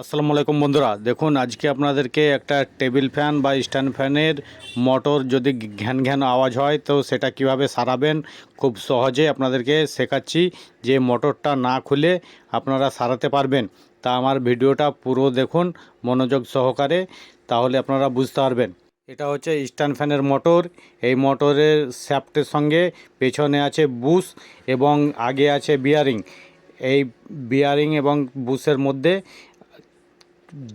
আসসালামু আলাইকুম বন্ধুরা, দেখুন আজকে আপনাদেরকে একটা টেবিল ফ্যান বা স্ট্যান্ড ফ্যানের মোটর যদি ঘ্যান ঘ্যান আওয়াজ হয়, তো সেটা কীভাবে সারাবেন? খুব সহজে আপনাদেরকে শেখাচ্ছি যে মোটরটা না খুলে আপনারা সারাতে পারবেন। তা আমার ভিডিওটা পুরো দেখুন, মনোযোগ সহকারে, তাহলে আপনারা বুঝতে পারবেন। এটা হচ্ছে স্ট্যান্ড ফ্যানের মোটর, এই মোটরের শ্যাফটের সঙ্গে পেছনে আছে বুশ এবং আগে আছে বিয়ারিং। এই বিয়ারিং এবং বুশের মধ্যে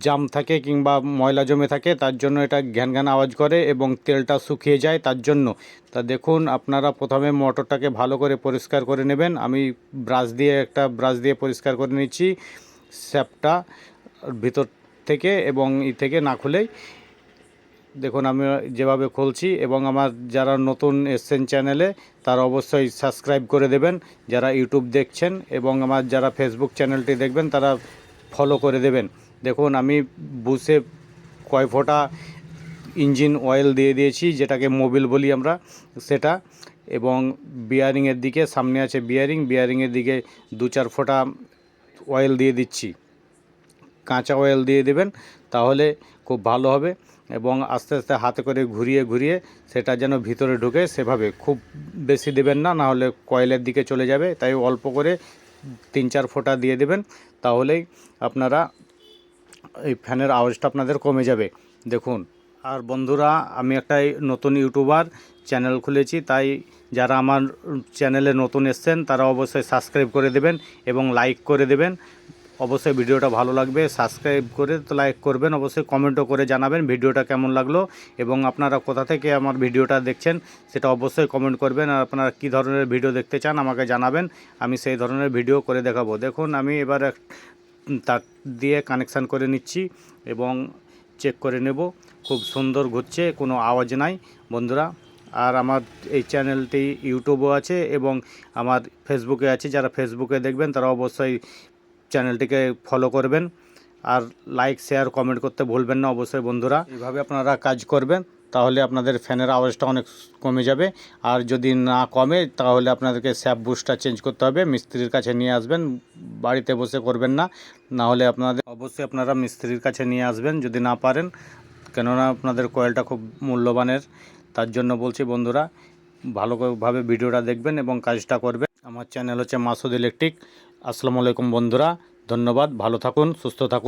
জাম থাকে কিংবা ময়লা জমে থাকে, তার জন্য এটা ঘ্যান ঘ্যান আওয়াজ করে এবং তেলটা শুকিয়ে যায় তার জন্য। তা দেখুন, আপনারা প্রথমে মোটরটাকে ভালো করে পরিষ্কার করে নেবেন। আমি ব্রাশ দিয়ে, একটা ব্রাশ দিয়ে পরিষ্কার করে নিচ্ছি স্যাপটা ভিতর থেকে এবং ই থেকে না খুলেই। দেখুন, আমি যেভাবে খুলছি এবং আমার যারা নতুন এসছেন চ্যানেলে, তারা অবশ্যই সাবস্ক্রাইব করে দেবেন। যারা ইউটিউব দেখছেন এবং আমার যারা ফেসবুক চ্যানেলটি দেখবেন, তারা ফলো করে দেবেন। দেখুন, আমি বুসে কয় ফোঁটা ইঞ্জিন অয়েল দিয়ে দিয়েছি, যেটাকে মোবিল বলি আমরা, সেটা। এবং বিয়ারিংয়ের দিকে, সামনে আছে বিয়ারিং বিয়ারিংয়ের দিকে দু চার ফোঁটা অয়েল দিয়ে দিচ্ছি। কাঁচা অয়েল দিয়ে দেবেন, তাহলে খুব ভালো হবে। এবং আস্তে আস্তে হাতে করে ঘুরিয়ে ঘুরিয়ে সেটা যেন ভিতরে ঢুকে সেভাবে। খুব বেশি দেবেন না না হলে কয়েলের দিকে চলে যাবে। তাই অল্প করে তিন চার ফোঁটা দিয়ে দেবেন, তাহলেই আপনারা এই ফ্যানের আওয়াজটা আপনাদের কমে যাবে। দেখুন, আর বন্ধুরা, আমি একটা নতুন ইউটিউবার চ্যানেল খুলেছি, তাই যারা আমার চ্যানেলে নতুন এসছেন, তারা অবশ্যই সাবস্ক্রাইব করে দেবেন এবং লাইক করে দেবেন। অবশ্যই ভিডিওটা ভালো লাগবে, সাবস্ক্রাইব করে তো লাইক করবেন, অবশ্যই কমেন্টও করে জানাবেন ভিডিওটা কেমন লাগল এবং আপনারা কোথা থেকে আমার ভিডিওটা দেখছেন, সেটা অবশ্যই কমেন্ট করবেন আর আপনারা কী ধরনের ভিডিও দেখতে চান আমাকে জানাবেন, আমি সেই ধরনের ভিডিও করে দেখাবো। দেখুন, আমি এবার তার দিয়ে কানেকশান করে নিচ্ছি এবং চেক করে নেব। খুব সুন্দর ঘুরছে, কোনো আওয়াজ নাই বন্ধুরা। আর আমার এই চ্যানেলটি ইউটিউবও আছে এবং আমার ফেসবুকে আছে। যারা ফেসবুকে দেখবেন, তারা অবশ্যই চ্যানেলটিকে ফলো করবেন। আর লাইক শেয়ার কমেন্ট করতে ভুলবেন না অবশ্যই বন্ধুরা। এইভাবে আপনারা কাজ করবেন। তাহলে আপনাদের ফ্যানের আওয়াজটা অনেক কমে যাবে। আর যদি না কমে, তাহলে আপনাদেরকে স্যাপ বুস্টটা চেঞ্জ করতে হবে। মিস্ত্রির কাছে নিয়ে আসবেন, বাড়িতে বসে করবেন না। না হলে আপনাদের অবশ্যই আপনারা মিস্ত্রির কাছে নিয়ে আসবেন যদি না পারেন। কেননা আপনাদের কয়েলটা খুব মূল্যবানের। তার জন্য বলছি বন্ধুরা ভালোভাবে ভিডিওটা দেখবেন এবং কাজটা করবেন। আমার চ্যানেল হচ্ছে মাসুদ ইলেকট্রিক। আসসালামু আলাইকুম বন্ধুরা, ধন্যবাদ। ভালো থাকুন, সুস্থ থাকুন।